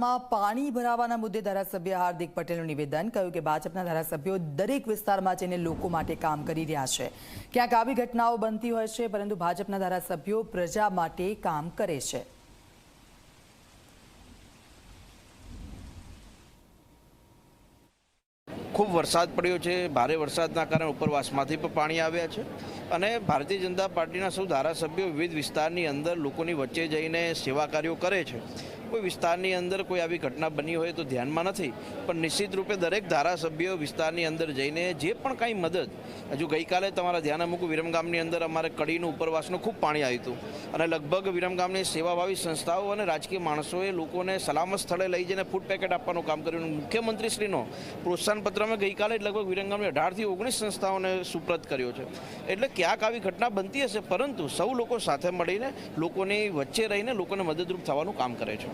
વિસ્તારમાં પાણી ભરાવાના મુદ્દે ધારાસભ્ય હાર્દિક પટેલનું નિવેદન, કહ્યું કે ભાજપના ધારાસભ્યો દરેક વિસ્તારમાં જઈને લોકો માટે કામ કરી રહ્યા છે. ક્યાંક આવી ઘટનાઓ બનતી હોય છે, પરંતુ ભાજપના ધારાસભ્યો પ્રજા માટે કામ કરે છે. ખૂબ વરસાદ પડ્યો છે, ભારે વરસાદના કારણે ઉપરવાસમાંથી પણ પાણી આવ્યા છે. અને ભારતીય જનતા પાર્ટીના સૌ ધારાસભ્યો વિવિધ વિસ્તારની અંદર લોકોની વચ્ચે જઈને સેવા કાર્યો કરે છે. કોઈ વિસ્તારની અંદર કોઈ આવી ઘટના બની હોય તો ધ્યાનમાં નથી, પણ નિશ્ચિત રૂપે દરેક ધારાસભ્યો વિસ્તારની અંદર જઈને જે પણ કાંઈ મદદ, હજુ ગઈકાલે તમારા ધ્યાન અમુક વિરમગામની અંદર અમારે કડીનું ઉપરવાસનું ખૂબ પાણી આવ્યું હતું. અને લગભગ વિરમગામની સેવાભાવી સંસ્થાઓ અને રાજકીય માણસોએ લોકોને સલામત સ્થળે લઈ જઈને ફૂડ પેકેટ આપવાનું કામ કર્યું. મુખ્યમંત્રીશ્રીનો પ્રોત્સાહન પત્રમાં ગઈકાલે લગભગ વિરમગામની અઢારથી ઓગણીસ સંસ્થાઓને સુપ્રત કર્યો છે. એટલે ક્યાંક આવી ઘટના બનતી હશે, પરંતુ સૌ લોકો સાથે મળીને, લોકોની વચ્ચે રહીને લોકોને મદદરૂપ થવાનું કામ કરે છે.